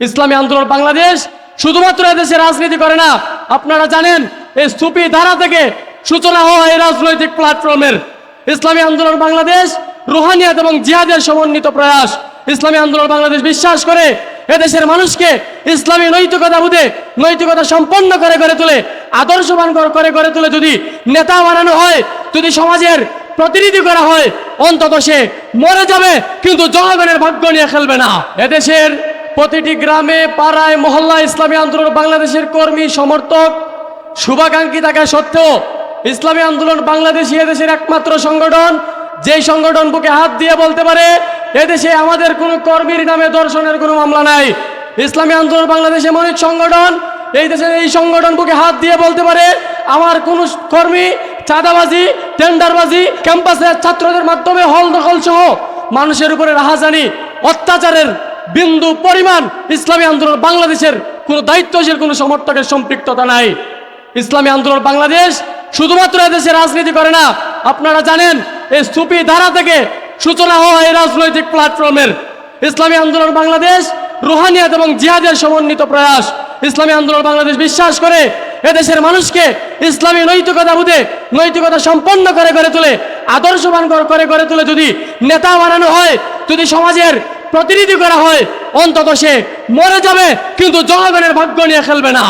ইসলামী আন্দোলন বাংলাদেশ শুধুমাত্র এদেশে রাজনীতি করে না, আপনারা জানেন, এই স্তূপি ধারা থেকে সূচনা হওয়া এই রাজনৈতিক প্ল্যাটফর্মের ইসলামী আন্দোলন বাংলাদেশ, রুহানিয়াত এবং জিহাদের সমন্বিত প্রয়াস। ইসলামী আন্দোলন বাংলাদেশ বিশ্বাস করে এদেশের মানুষকে ইসলামী নৈতিকতা বুঝে নৈতিকতা সম্পন্ন করে গড়ে তোলে, আদর্শবান করে করে গড়ে তুলে যদি নেতা বানানো হয়, যদি সমাজের প্রতিনিধি করা হয়, অন্তত সে মরে যাবে, কিন্তু জনগণের ভাগ্য নিয়ে খেলবে না। এদেশের প্রতিটি গ্রামে, পাড়ায় মহল্লা ইসলামী আন্দোলন বাংলাদেশের কর্মী, সমর্থক, শুভাকাঙ্ক্ষী থাকা সত্ত্বেও ইসলামী আন্দোলন বাংলাদেশি এদেশের একমাত্র সংগঠন। যেই সংগঠন বুকে হাত দিয়ে বলতে পারে এদেশে আমাদের কোনো কর্মীর নামে দর্শনের কোনো মামলা নাই। ইসলামী আন্দোলন বাংলাদেশ এমন এক সংগঠন, এই দেশের এই সংগঠন বুকে হাত দিয়ে বলতে পারে, আমার কোন কর্মী, চাঁদাবাজি, টেন্ডারবাজি ক্যাম্পাসের ছাত্রদের মাধ্যমে হল দখল সহ মানুষের উপরে রাহাজানি, অত্যাচারের বিন্দু পরিমাণ ইসলামী আন্দোলন বাংলাদেশের কোনো দায়িত্বশীল, কোনো সমর্থকের সম্পৃক্ততা নাই। ইসলামী আন্দোলন বাংলাদেশ শুধুমাত্র এদেশে রাজনীতি করে না, আপনারা জানেন, এই স্তূপি ধারা থেকে সূচনা হওয়া এই রাজনৈতিক প্ল্যাটফর্মের ইসলামী আন্দোলন বাংলাদেশ রুহানিয়াত এবং জিহাদের সমন্বিত প্রয়াস। ইসলামী আন্দোলন বাংলাদেশ বিশ্বাস করে এদেশের মানুষকে ইসলামী নৈতিকতা বুঝে নৈতিকতা সম্পন্ন করে গড়ে তোলে, আদর্শবান করে গড়ে তুলে যদি নেতা বানানো হয়, যদি সমাজের প্রতিনিধি করা হয় অন্তত সে মরে যাবে কিন্তু জনগণের ভাগ্য নিয়ে খেলবে না।